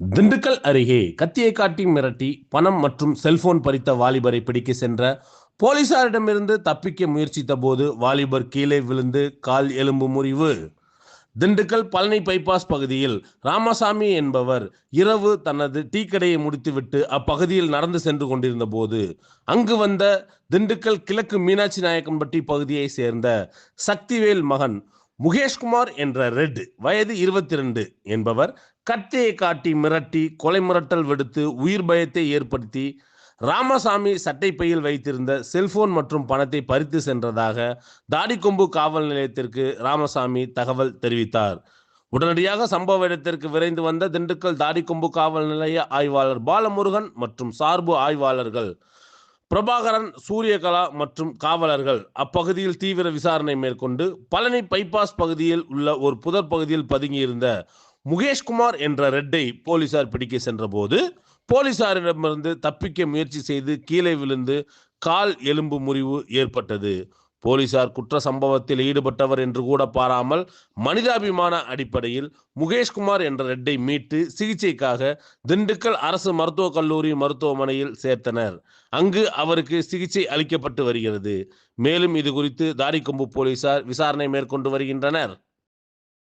திண்டுக்கல் அருகே கத்தியை காட்டி மிரட்டி பணம் மற்றும் செல்போன் பறித்த வாலிபரை பிடிக்க சென்ற போலீசாரிடமிருந்து தப்பிக்க முயற்சித்த போது வாலிபர் கீழே விழுந்து கால் எலும்பு முறிவு. திண்டுக்கல் பழனி பைபாஸ் பகுதியில் ராமசாமி என்பவர் இரவு தனது டீ கடையை முடித்துவிட்டு அப்பகுதியில் நடந்து சென்று கொண்டிருந்த போது அங்கு வந்த திண்டுக்கல் கிழக்கு மீனாட்சி நாயக்கன்பட்டி பகுதியை சேர்ந்த சக்திவேல் மகன் முகேஷ்குமார் என்ற ரெட் வயது இருபத்தி ரெண்டு என்பவர் கத்தியை காட்டி மிரட்டி கொலை மிரட்டல் விடுத்து உயிர் பயத்தை ஏற்படுத்தி ராமசாமி சட்டைப்பையில் வைத்திருந்த செல்போன் மற்றும் பணத்தை பறித்து சென்றதாக தாடிக்கொம்பு காவல் நிலையத்திற்கு ராமசாமி தகவல் தெரிவித்தார். உடனடியாக சம்பவ இடத்திற்கு விரைந்து வந்த திண்டுக்கல் தாடிக்கொம்பு காவல் நிலைய ஆய்வாளர் பாலமுருகன் மற்றும் சார்பு ஆய்வாளர்கள் பிரபாகரன் சூரியகலா மற்றும் காவலர்கள் அப்பகுதியில் தீவிர விசாரணை மேற்கொண்டு பழனி பைபாஸ் பகுதியில் உள்ள ஒரு புதர் பகுதியில் பதுங்கியிருந்த முகேஷ்குமார் என்ற ரெட்டை போலீசார் பிடிக்க சென்றபோது போலீசாரிடமிருந்து தப்பிக்க முயற்சி செய்து கீழே விழுந்து கால் எலும்பு முறிவு ஏற்பட்டது. போலீசார் குற்ற சம்பவத்தில் ஈடுபட்டவர் என்று கூட பாராமல் மனிதாபிமான அடிப்படையில் முகேஷ்குமார் என்ற ரெட்டை மீட்டு சிகிச்சைக்காக திண்டுக்கல் அரசு மருத்துவக் கல்லூரி மருத்துவமனையில் சேர்த்தனர். அங்கு அவருக்கு சிகிச்சை அளிக்கப்பட்டு வருகிறது. மேலும் இது குறித்து போலீசார் விசாரணை மேற்கொண்டு வருகின்றனர்.